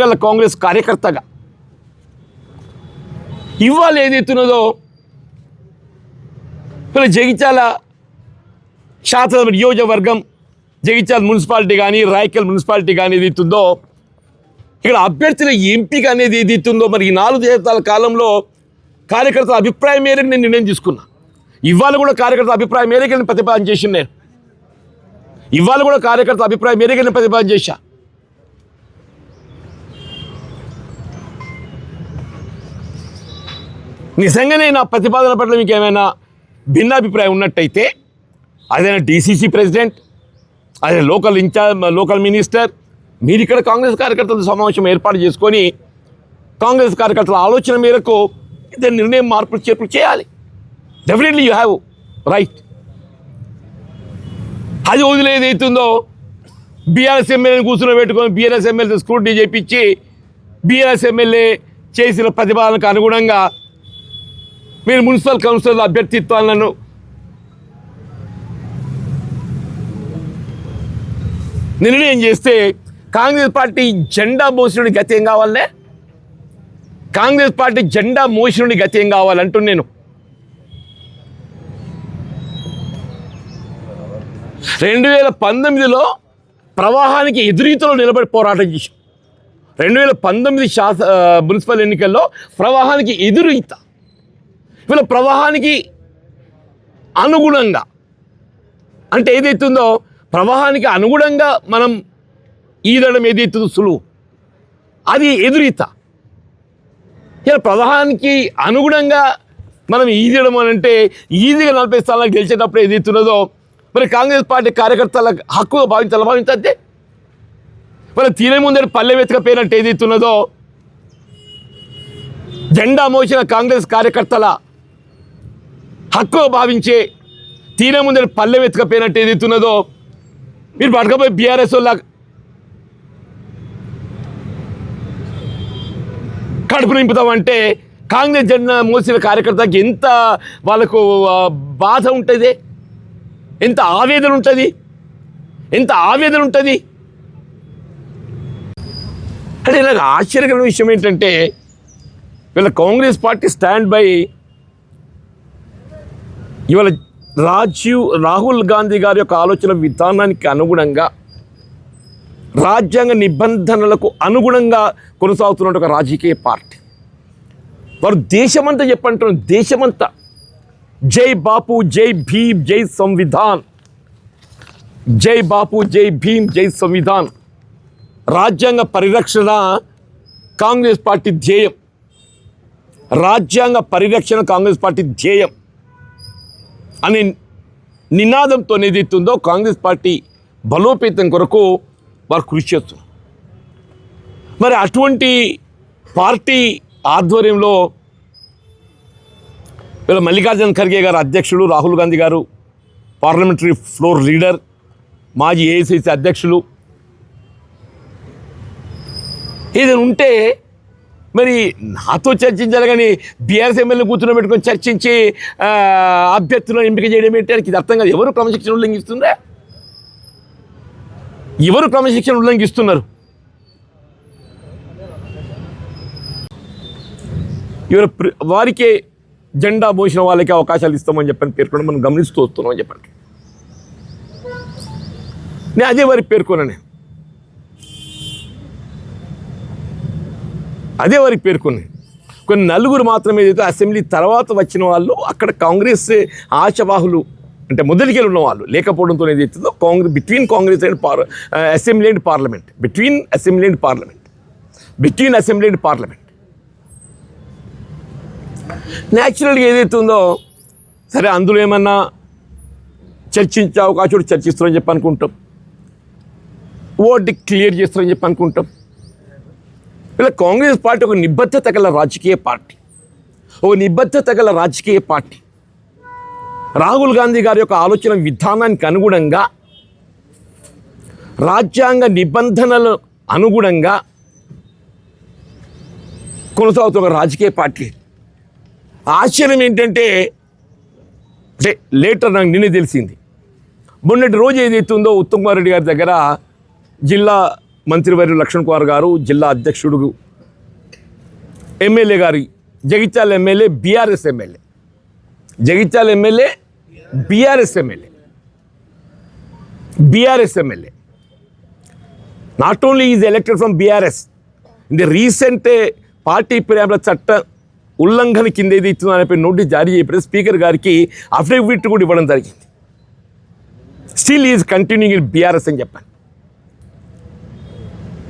గల కాంగ్రెస్ కార్యకర్తగా ఇవాళ ఏదైతున్నదో ఇప్పుడు జగిత్యాల శాసన నియోజకవర్గం జగిత్యాల మున్సిపాలిటీ కానీ రాయకల్ మున్సిపాలిటీ కానీ ఏదైతుందో ఇక్కడ అభ్యర్థుల ఎంపిక అనేది ఏదైతుందో మరి ఈ నాలుగు దేశాల కాలంలో కార్యకర్తల అభిప్రాయం మేరకు నేను నిర్ణయం తీసుకున్నా. ఇవాళ కూడా కార్యకర్తల అభిప్రాయం మేరకు నేను ప్రతిపాదన చేసింది నేను. ఇవాళ కూడా కార్యకర్తల అభిప్రాయం మేరకు నేను ప్రతిపాదన చేశాను నిజంగానే నా ప్రతిపాదన పట్ల మీకు ఏమైనా భిన్నాభిప్రాయం ఉన్నట్టయితే అదైనా డీసీసీ ప్రెసిడెంట్ అదే లోకల్ ఇన్ఛార్జ్ లోకల్ మినిస్టర్ మీరు ఇక్కడ కాంగ్రెస్ కార్యకర్తల సమావేశం ఏర్పాటు చేసుకొని కాంగ్రెస్ కార్యకర్తల ఆలోచన మేరకు ఇద్దరు నిర్ణయం మార్పులు చేర్పులు చేయాలి. డెఫినెట్లీ యూ హ్యావ్ రైట్ అది వదిలే అవుతుందో బీఆర్ఎస్ ఎమ్మెల్యేని కూర్చుని పెట్టుకొని బీఆర్ఎస్ ఎమ్మెల్యే స్క్రూటీ చేపించి బీఆర్ఎస్ ఎమ్మెల్యే చేసిన ప్రతిపాదనకు అనుగుణంగా మీరు మున్సిపల్ కౌన్సిలర్ అభ్యర్థిత్వాలను నిర్ణయం చేస్తే కాంగ్రెస్ పార్టీ జెండా మోసినుడి గతి ఏం కావాలనే కాంగ్రెస్ పార్టీ జెండా మోసినుడి గతి ఏం కావాలంటూ నేను. రెండు వేల పంతొమ్మిదిలో ప్రవాహానికి ఎదురీతలో నిలబడి పోరాటం చేశాం. రెండు వేల పంతొమ్మిది శాస మున్సిపల్ ఎన్నికల్లో ప్రవాహానికి ఎదురీత వీళ్ళ ప్రవాహానికి అనుగుణంగా అంటే ఏదైతుందో ప్రవాహానికి అనుగుణంగా మనం ఈదడం ఏదైతుందో సులువు. అది ఎదురీత. ఇలా ప్రవాహానికి అనుగుణంగా మనం ఈదడం అని అంటే ఈజీగా నలభై స్థానాలు గెలిచేటప్పుడు ఏదైతున్నదో మరి కాంగ్రెస్ పార్టీ కార్యకర్తల హక్కుగా భావించాలి భావించే మరి తీరే ముందర పల్లె వెతకపోయినట్టు ఏదైతున్నదో జెండా మోసిన కాంగ్రెస్ కార్యకర్తల హక్కుగా భావించే తీరే ముందర పల్లె వెతకపోయినట్టు ఏదైతున్నదో మీరు పడకపోయి బీఆర్ఎస్ వాళ్ళ కడుపు నింపుతామంటే కాంగ్రెస్ జెండా మోసిన కార్యకర్తకి ఎంత వాళ్ళకు బాధ ఉంటుంది? ఎంత ఆవేదన ఉంటుంది? ఎంత ఆవేదన ఉంటుంది? అంటే నాకు ఆశ్చర్యకరమైన విషయం ఏంటంటే వీళ్ళ కాంగ్రెస్ పార్టీ స్టాండ్ బై ఇవాళ రాజీవ్ రాహుల్ గాంధీ గారి యొక్క ఆలోచన విధానానికి అనుగుణంగా రాజ్యాంగ నిబంధనలకు అనుగుణంగా కొనసాగుతున్న ఒక రాజకీయ పార్టీ. వారు దేశమంతా చెప్పంటున్న దేశమంతా. జై బాపు జై భీమ్ జై సంవిధాన్. జై బాపు జై భీమ్ జై సంవిధాన్. రాజ్యాంగ పరిరక్షణ కాంగ్రెస్ పార్టీ ధ్యేయం. రాజ్యాంగ పరిరక్షణ కాంగ్రెస్ పార్టీ ధ్యేయం. అనే నినాదంతో ఏదైతుందో కాంగ్రెస్ పార్టీ బలోపేతం కొరకు వారు కృషి చేస్తున్నారు. మరి అటువంటి పార్టీ ఆధ్వర్యంలో వీళ్ళ మల్లికార్జున ఖర్గే గారు అధ్యక్షులు రాహుల్ గాంధీ గారు పార్లమెంటరీ ఫ్లోర్ లీడర్ మాజీ ఏఐసిసి అధ్యక్షులు. ఏదైనా ఉంటే మరి నాతో చర్చించాలి కానీ బీఆర్ఎస్ ఎమ్మెల్యే కూర్చుని పెట్టుకొని చర్చించి అభ్యర్థులను ఎంపిక చేయడం ఏంటి ఇది అర్థం కాదు. ఎవరు క్రమశిక్షణ ఉల్లంఘిస్తుందా ఎవరు క్రమశిక్షణ ఉల్లంఘిస్తున్నారు? ఎవరు ప్ర- వారికే జెండా పోసిన వాళ్ళకి అవకాశాలు ఇస్తామని చెప్పని పేర్కొనడం మనం గమనిస్తూ వస్తున్నాం అని చెప్పండి. నేను అదే వారికి పేర్కొన్నాను నేను. అదే వారికి పేర్కొన్నాయి. కొన్ని నలుగురు మాత్రమే ఏదైతే అసెంబ్లీ తర్వాత వచ్చిన వాళ్ళు అక్కడ కాంగ్రెస్ ఆశవాహులు అంటే మొదటికెళ్ళి ఉన్న వాళ్ళు లేకపోవడంతో ఏదైతుందో Congress between Congress and par assembly and parliament between assembly and parliament between assembly and parliament న్యాచురల్గా ఏదైతుందో సరే అందులో ఏమన్నా చర్చించే అవకాశం చర్చిస్తారని చెప్పి అనుకుంటాం. ఓటు క్లియర్ చేస్తారని చెప్పి అనుకుంటాం. ఇలా కాంగ్రెస్ పార్టీ ఒక నిబద్ధత గల రాజకీయ పార్టీ. ఒక నిబద్ధత గల రాజకీయ పార్టీ. రాహుల్ గాంధీ గారి యొక్క ఆలోచన విధానానికి అనుగుణంగా రాజ్యాంగ నిబంధనల అనుగుణంగా కొనసాగుతున్న ఒక రాజకీయ పార్టీ. ఆశ్చర్యం ఏంటంటే అంటే లేటర్ నాకు నిన్నే తెలిసింది. మొన్నటి రోజు ఏదైతే ఉందో ఉత్తమ్ కుమార్ రెడ్డి గారి దగ్గర జిల్లా మంత్రివర్యులు లక్ష్మణ్ కుమార్ గారు జిల్లా అధ్యక్షుడు ఎమ్మెల్యే గారి Jagtial MLA BRS MLA. Jagtial MLA BRS MLA. BRS MLA. Not only is elected from BRS ఇది ది రీసెంట్ పార్టీ ప్రేమల చట్ట ఉల్లంఘన కింద ఏది ఇస్తుందని నోటీస్ జారీ చేయబడి స్పీకర్ గారికి అఫిడవిట్ కూడా ఇవ్వడం జరిగింది. Still is continuing in BRS అని చెప్పాను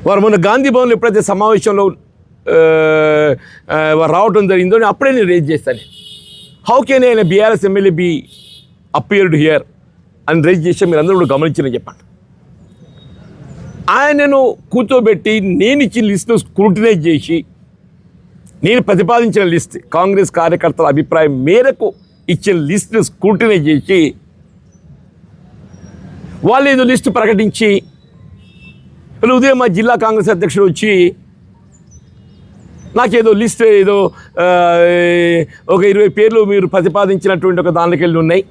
వారు మొన్న గాంధీ భవన్లో ఎప్పుడైతే సమావేశంలో వారు రావడం జరిగిందో నేను అప్పుడే నేను రేజ్ చేస్తాను. హౌ కెన్ ఆయన BRS MLA be appeared here అని రేజ్ చేసి మీరు అందరూ కూడా గమనించిన చెప్పండి. ఆయనను కూర్చోబెట్టి నేను ఇచ్చిన లిస్ట్ను స్క్రూటినైజ్ చేసి నేను ప్రతిపాదించిన లిస్ట్ కాంగ్రెస్ కార్యకర్తల అభిప్రాయం మేరకు ఇచ్చిన లిస్ట్ను స్క్రూటినైజ్ చేసి వాళ్ళు ఏదో లిస్టు ప్రకటించి వీళ్ళు ఉదయం మా జిల్లా కాంగ్రెస్ అధ్యక్షుడు వచ్చి నాకేదో లిస్ట్ ఏదో ఒక ఇరవై పేర్లు మీరు ప్రతిపాదించినటువంటి ఒక దానిలోకి వెళ్ళి ఉన్నాయి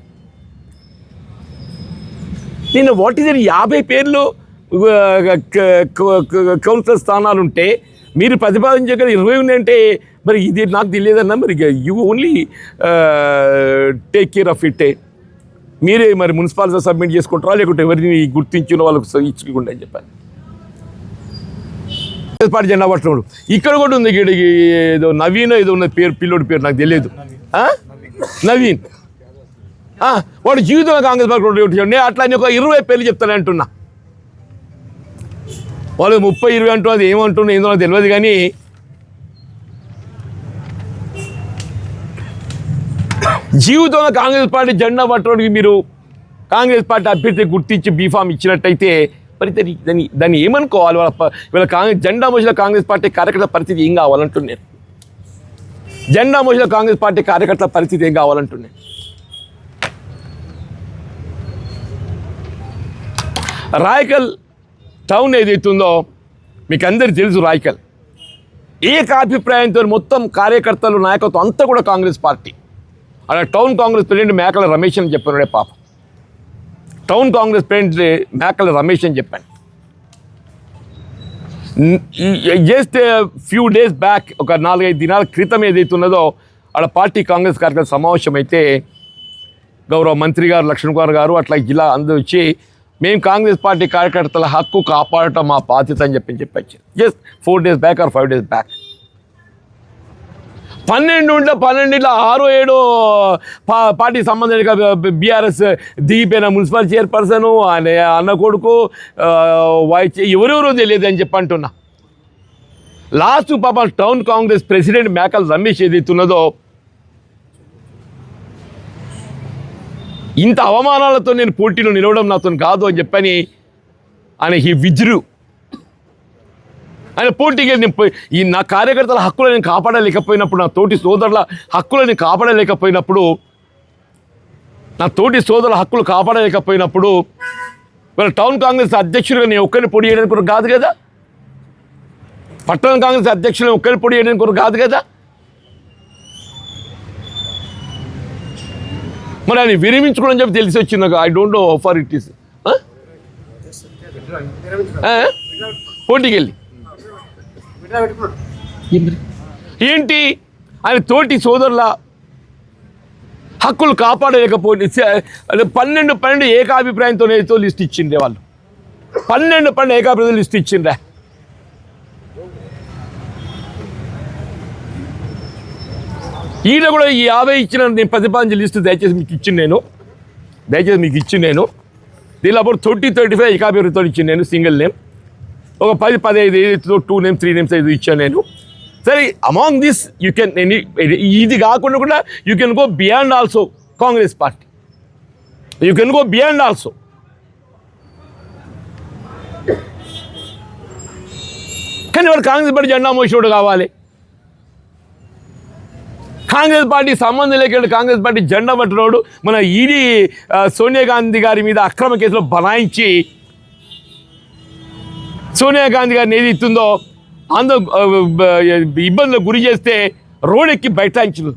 నేను వాట్ ఈస్ యాభై పేర్లు కౌన్సిలర్ స్థానాలు ఉంటే మీరు ప్రతిపాదించగల ఇరవై ఉన్నాయంటే మరి ఇది నాకు తెలియదన్నా మరి you only take care of it మీరే మరి మున్సిపాలిటీ సబ్మిట్ చేసుకుంటారా లేకుంటే ఎవరిని గుర్తించిన వాళ్ళకు ఇచ్చుకుంటా అని చెప్పాను కాంగ్రెస్ జెండా పట్టుకోడు ఇక్కడ కూడా ఉంది ఇక్కడ ఏదో నవీన్ ఏదో ఉన్న పేరు పిల్లోడి పేరు నాకు తెలియదు. ఆ? నవీన్. వాడు జీవితంలో కాంగ్రెస్ పార్టీ ఓటు నేను అట్లా ఒక ఇరవై పేర్లు చెప్తాను అంటున్నా. వాళ్ళు ముప్పై ఇరవై అంటూ అది ఏమంటున్నా ఏందో నాకు తెలియదు కానీ జీవితంలో కాంగ్రెస్ పార్టీ జెండా పట్టడానికి మీరు కాంగ్రెస్ పార్టీ అభ్యర్థి గుర్తించి బీఫామ్ ఇచ్చినట్టయితే మరి దాన్ని దాన్ని దాన్ని ఏమనుకోవాలి? వాళ్ళ వీళ్ళ కాంగ్రెస్ జెండా మోసిన కాంగ్రెస్ పార్టీ కార్యకర్త పరిస్థితి ఏం కావాలంటున్నాను జెండా మోసిన కాంగ్రెస్ పార్టీ కార్యకర్తల పరిస్థితి ఏం కావాలంటున్నాను రాయకల్ టౌన్ ఏదైతుందో మీకు అందరికీ తెలుసు రాయకల్. ఏకాభిప్రాయంతో మొత్తం కార్యకర్తలు నాయకత్వం అంతా కూడా కాంగ్రెస్ పార్టీ. అలా town Congress president Mekala Ramesh అని చెప్పినాడే పాప. టౌన్ కాంగ్రెస్ ప్రెసిడెంట్ మేకల రమేష్ అని చెప్పాను. జస్ట్ ఫ్యూ డేస్ బ్యాక్ ఒక నాలుగైదు దినాల క్రితం ఏదైతే ఉన్నదో ఆడ పార్టీ కాంగ్రెస్ కార్యకర్త సమావేశం అయితే గౌరవ మంత్రి గారు లక్ష్మణ్ కుమార్ గారు అట్లా జిల్లా అందరూ వచ్చి మేము కాంగ్రెస్ పార్టీ కార్యకర్తల హక్కు కాపాడటం మా బాధ్యత అని చెప్పి చెప్పచ్చు just four days back or five days back పన్నెండు ఉంటే పన్నెండులో ఆరో ఏడో పా పార్టీ సంబంధించిన బీఆర్ఎస్ దిగిపోయిన మున్సిపల్ చైర్పర్సన్ ఆయన అన్న కొడుకు ఆ, వైస్ ఎవరెవరో తెలియదు అని చెప్పి అంటున్నా. లాస్ట్ పాప టౌన్ కాంగ్రెస్ ప్రెసిడెంట్ మేకల్ రమేష్ ఏదైతున్నదో ఇంత అవమానాలతో నేను పోటీలో నిలవడం నాతో కాదు అని చెప్పని ఆయన హీ విజ్రు. ఆయన పోటీకి నేను ఈ నా కార్యకర్తల హక్కులను నేను కాపాడలేకపోయినప్పుడు నా తోటి సోదరుల హక్కులను నేను కాపాడలేకపోయినప్పుడు నా తోటి సోదరుల హక్కులు కాపాడలేకపోయినప్పుడు మరి టౌన్ కాంగ్రెస్ అధ్యక్షుడిగా నేను ఒక్కరిని పొడి చేయడానికి కొరకు కాదు కదా? పట్టణ కాంగ్రెస్ అధ్యక్షులను ఒక్కరిని పొడి చేయడానికి కొరకు కాదు కదా? మరి ఆయన విరమించుకోవడం చెప్పి తెలిసి వచ్చింది నాకు I don't know for it is పోటీకి వెళ్ళి. ఏంటి? ఆయన తోటి సోదరుల? హక్కులు కాపాడలేకపోయి పన్నెండు పన్నెండు ఏకాభిప్రాయంతో ఏదో లిస్ట్ ఇచ్చిండే వాళ్ళు. పన్నెండు పన్నెండు ఏకాభిప్రాయం లిస్ట్ ఇచ్చిండ్రా. ఈయన కూడా ఈ యాభై ఇచ్చిన నేను ప్రతిపాదించే లిస్ట్ దయచేసి మీకు ఇచ్చిన నేను. దయచేసి మీకు ఇచ్చిన నేను. దీనిలో అప్పుడు థర్టీ థర్టీ ఫైవ్ ఏకాభివృద్ధితో ఇచ్చిన నేను సింగిల్ నేమ్. ఒక పది పదహైదు ఏదైతుందో టూ నేమ్స్ త్రీ నేమ్స్ ఐదు ఇచ్చాను నేను. సరే among this you can any ఇది కాకుండా కూడా you can go beyond also Congress party you can go beyond also కానీ వాడు కాంగ్రెస్ పార్టీ జెండా మోసేవాడు కావాలి. కాంగ్రెస్ పార్టీ సంబంధం లేకుండా కాంగ్రెస్ పార్టీ జెండా పట్టినోడు మన ఈడీ సోనియా గాంధీ గారి మీద అక్రమ కేసులో బనాయించి సోనియా గాంధీ గారిని ఏది ఇస్తుందో ఆంధ్ర ఇబ్బందులకు గురి చేస్తే రోడెక్కి బైఠాయించను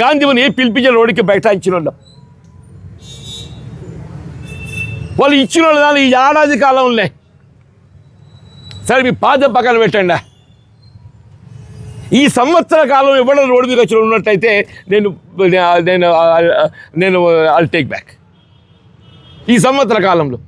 గాంధీని ఏ పిలిపించిన రోడ్డుకి బైఠాయించిన వాళ్ళు వాళ్ళు ఇచ్చిన వాళ్ళు దాని ఈ ఏడాది కాలంలో సరే మీ పాద పక్కన పెట్టండి. ఈ సంవత్సర కాలం ఇవ్వడం రోడ్డు మీద వచ్చి ఉన్నట్టయితే నేను నేను నేను ఐ టేక్ బ్యాక్ ఈ సంవత్సర కాలంలో.